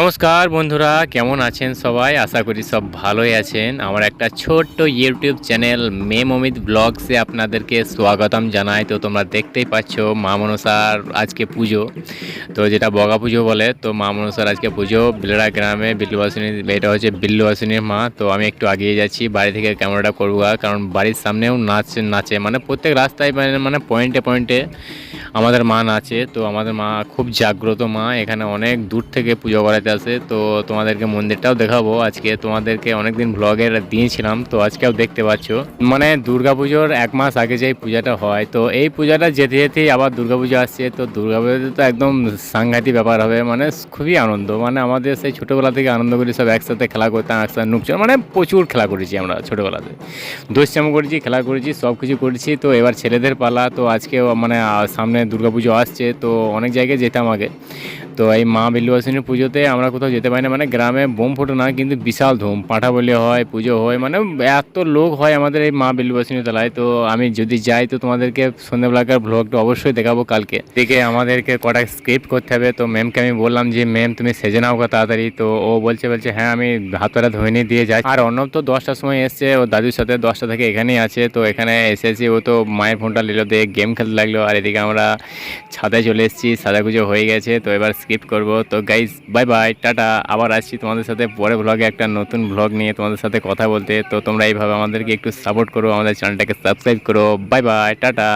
নমস্কার বন্ধুরা, কেমন আছেন সবাই? আশা করি সব ভালোই আছেন। আমার একটা ছোট্ট ইউটিউব চ্যানেল, মেম অমিত ব্লগসে আপনাদেরকে স্বাগতম জানাই। তো তোমরা দেখতেই পাচ্ছ মা মনসার আজকে পুজো। তো যেটা বগা পুজো বলে, তো মা মনসার আজকে পুজো বিলড়া গ্রামে বিল্লুবাসিনী, এটা হচ্ছে বিল্লুবাসিনীর মা। তো আমি একটু আগিয়ে যাচ্ছি, বাড়ি থেকে ক্যামেরাটা করব কারণ বাড়ির সামনেও নাচ নাচে। মানে প্রত্যেক রাস্তায় মানে মানে পয়েন্টে পয়েন্টে আমাদের মা নাচে। তো আমাদের মা খুব জাগ্রত মা। এখানে অনেক দূর থেকে পুজো করাতে আসে তো তোমাদেরকে মন্দিরটাও দেখাবো। আজকে তোমাদেরকে অনেকদিন ব্লগে দিয়েছিলাম তো আজকেও দেখতে পাচ্ছ। মানে দুর্গাপুজোর এক মাস আগে যে পূজাটা হয়, তো এই পূজাটা যেতে যেতেই আবার দুর্গাপুজো আসছে, তো দুর্গাপুজোতে তো একদম সাংঘাতিক ব্যাপার হবে মানে খুবই আনন্দ। মানে আমাদের সেই ছোটোবেলা থেকে আনন্দ করি, সব একসাথে খেলা করতাম, একসাথে নুকচার মানে প্রচুর খেলা করেছি আমরা ছোটোবেলাতে। দুষ্টাম করেছি, খেলা করেছি, সব কিছু করেছি, তো এবার ছেলেদের পালা, তো আজকে মানে সামনে দুর্গাপুজো আসছে, তো অনেক জায়গায় যেতাম আগে। তো এই মা বিল্লুবাসিনীর পুজোতে আমরা কোথাও যেতে পারি না। মানে গ্রামে বোম ফোটো না, কিন্তু বিশাল ধুম। পাঠা বলে হয়, পুজো হয় মানে এত লোক হয় আমাদের এই মা বিল্লুবাসিনী তলায়। তো আমি যদি যাই, তো তোমাদেরকে সন্ধ্যেবেলাকার ব্লগটা অবশ্যই দেখাবো কালকে। দেখে আমাদেরকে কটা স্ক্রিপ্ট করতে হবে। তো ম্যামকে আমি বললাম যে ম্যাম তুমি সেজে নাও তাড়াতাড়ি। তো ও বলছে বলছে হ্যাঁ আমি হাতটা ধুয়ে নিয়ে দিয়ে যাই। আর অর্ণব তো দশটার সময় এসছে। ও দাদুর সাথে দশটা থেকে এখানেই আছে। তো এখানে এসেছি। ও তো মায়ের ফোনটা নিল, দিয়ে গেম খেলতে লাগল। আর এদিকে আমরা ছাদে চলে এসেছি। সাদা পুজো হয়ে গেছে। তো এবার স্কিপ করব। তো গাইজ বাই বাই টাটা। আবার আসছি তোমাদের সাথে পরে ব্লগে একটা নতুন ব্লগ নিয়ে তোমাদের সাথে কথা বলতে। তো তোমরা এইভাবে আমাদেরকে একটু সাপোর্ট করো, আমাদের চ্যানেলটাকে সাবস্ক্রাইব করো। Bye bye tata.